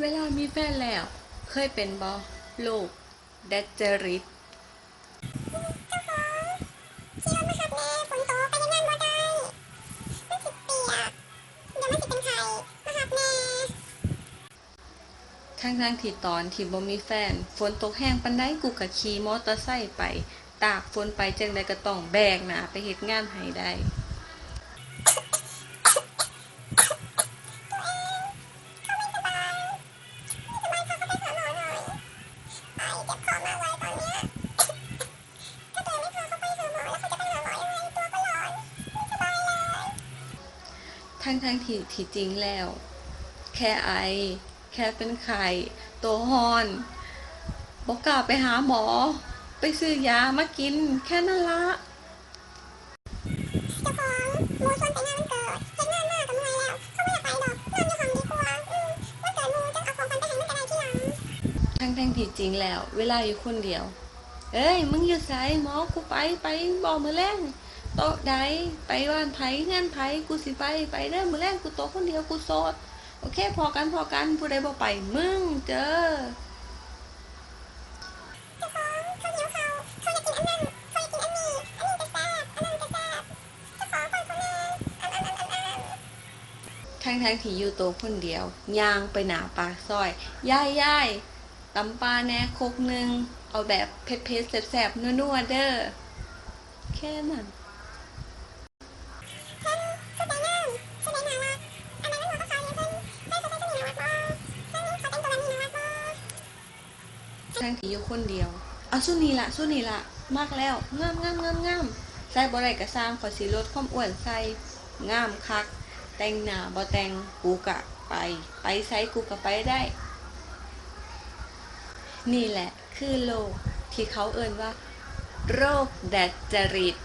เวลามีแฟนแล้ว เคยเป็นบอโรคแดดจริตขี่รถมาขับแน่ฝนตกไปยังงานบ่ได้มันสิเปียกเดี๋ยวมันสิเป็นไข่มาขับแน่ทั้งทั้งๆที่ตอนที่บ่มีแฟน ฝนตกแห้งปันได้กูก็ขี่มอเตอร์ไซค์ไป ตากฝนไปจังใดก็ต้องแบกหนาไปเฮ็ดงานให้ได้ ทั้งทั้งที่ที่จริงแล้ว แค่ไอ แค่เป็นไข่ตัวฮอนบอกกล้าไปหาหมอ ไปซื้อยามากินแค่นั้นละเจ้าของมูชวนไปงาน ทั้งทั้งที่จริงแล้ว เวลาอยู่คนเดียว เอ้ย มึงอยู่ไสหมอกูไปไปบอกมือแรงโต๊ะใดไปว่านไผงานไผกูสิไปไปเด้อมือแรงกูโตคนเดียวกูโสดโอเค พอกันพอกันผู้ใดบ่ไปมึงเจอทั้งทั้งๆที่อยู่โตคนเดียวยางไปหนาปากซอยย่ายย่าย ตำปลาแน่คกหนึ่งเอาแบบเผ็ดๆแสบๆนัวๆเด้อแค่นั้นใจงามสุดใจน่ารักอันนั้นหัวก็ขายอยู่เพิ่นเพิ่นสุดใจสนิทน่ารักบ่เพิ่นเขาแต่งตัวแบบนี้น่ารักบ่ทั้งที่อยู่คนเดียว เอาสู้นี่ละสู้นี่ละมากแล้วงามงามงามงามใส่บ่ได้ก็สร้างขอสิลดความอ้วนใส่งามคัก แต่งหน้าบ่แต่งกูกะไป ไปใส่กูกะไปได้ นี่แหละคือโรคที่เขาเอ่นว่า โรคแดดจริต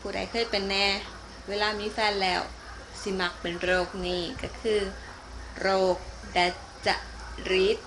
ผู้ใดเคยเป็นแน่ เวลามีแฟนแล้ว สิมักเป็นโรคนี้ก็คือ โรคแดดจริต